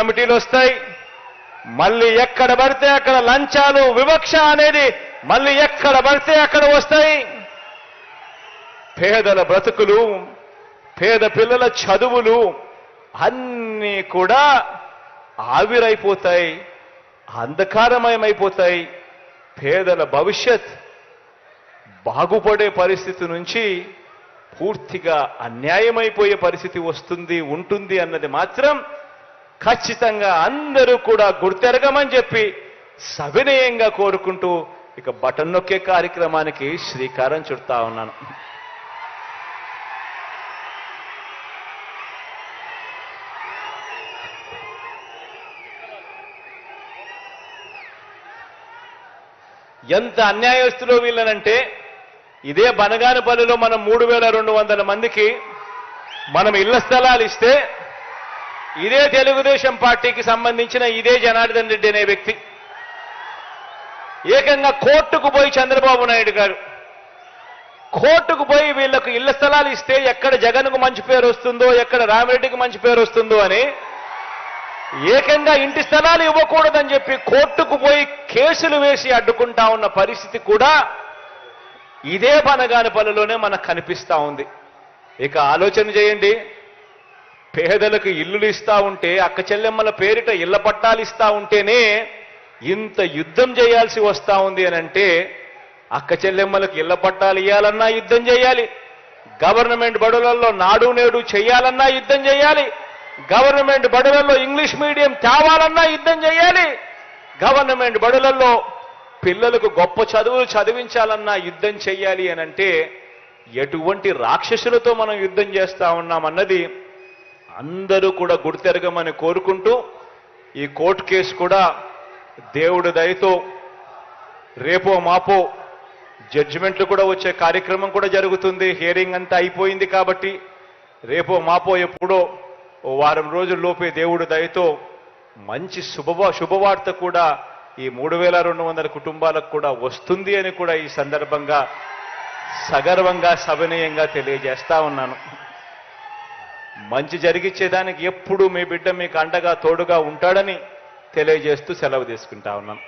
కమిటీలు వస్తాయి. మళ్ళీ ఎక్కడ పడితే అక్కడ లంచాలు వివక్ష అనేది మళ్ళీ ఎక్కడ పడితే అక్కడ వస్తాయి. పేదల బ్రతుకులు పేద పిల్లల చదువులు అన్నీ కూడా ఆవిరైపోతాయి అంధకారమయమైపోతాయి. పేదల భవిష్యత్ బాగుపడే పరిస్థితి నుంచి పూర్తిగా అన్యాయమైపోయే పరిస్థితి వస్తుంది ఉంటుంది అన్నది మాత్రం ఖచ్చితంగా అందరూ కూడా గుర్తెరగమని చెప్పి సవినయంగా కోరుకుంటూ ఇక బటన్ నొక్కే కార్యక్రమానికి శ్రీకారం చుడతా ఉన్నాను. ఎంత అన్యాయస్తులో వీళ్ళనంటే ఇదే బనగానపల్లిలో మనం మూడు వేల రెండు వందల మందికి మనం ఇళ్ళ స్థలాలు ఇస్తే ఇదే తెలుగుదేశం పార్టీకి సంబంధించిన ఇదే జనార్దన్ రెడ్డి అనే వ్యక్తి. ఏకంగా కోర్టుకు పోయి చంద్రబాబు నాయుడు గారు. కోర్టుకు పోయి వీళ్ళకు ఇళ్ళ స్థలాలు ఇస్తే ఎక్కడ జగన్కు మంచి పేరు వస్తుందో ఎక్కడ రామిరెడ్డికి మంచి పేరు వస్తుందో అని ఏకంగా ఇంటి స్థలాలు ఇవ్వకూడదని చెప్పి కోర్టుకు పోయి కేసులు వేసి అడ్డుకుంటా ఉన్న పరిస్థితి కూడా ఇదే పనగాని పనిలోనే మనకు కనిపిస్తా ఉంది. ఇక ఆలోచన చేయండి. పేదలకు ఇల్లులు ఇస్తా ఉంటే అక్క చెల్లెమ్మల పేరిట ఇళ్ళ పట్టాలు ఇస్తా ఉంటేనే ఇంత యుద్ధం చేయాల్సి వస్తా ఉంది అని అంటే అక్క చెల్లెమ్మలకు ఇళ్ళ పట్టాలు ఇవ్వాలన్నా యుద్ధం చేయాలి. గవర్నమెంట్ బడులలో నాడు నేడు చేయాలన్నా యుద్ధం చేయాలి. గవర్నమెంట్ బడులలో ఇంగ్లీష్ మీడియం తేవాలన్నా యుద్ధం చేయాలి. గవర్నమెంట్ బడులలో పిల్లలకు గొప్ప చదువులు చదివించాలన్నా యుద్ధం చేయాలి అని అంటే ఎటువంటి రాక్షసులతో మనం యుద్ధం చేస్తా ఉన్నామన్నది అందరూ కూడా గుర్తెరగమని కోరుకుంటూ ఈ కోర్టు కేసు కూడా దేవుడి దయతో రేపో మాపో జడ్జిమెంట్లు కూడా వచ్చే కార్యక్రమం కూడా జరుగుతుంది. హియరింగ్ అంతా అయిపోయింది కాబట్టి రేపో మాపో ఎప్పుడో ఓ వారం రోజుల్లోపే దేవుడి దయతో మంచి శుభవా శుభవార్త కూడా ఈ మూడు వేల రెండు వందల కుటుంబాలకు కూడా వస్తుంది అని కూడా ఈ సందర్భంగా సగర్వంగా సవినయంగా తెలియజేస్తా ఉన్నాను. మంచి జరిగించేదానికి ఎప్పుడు మీ బిడ్డ మీకు అండగా తోడుగా ఉంటాడని తెలియజేస్తూ సెలవు తీసుకుంటా ఉన్నాను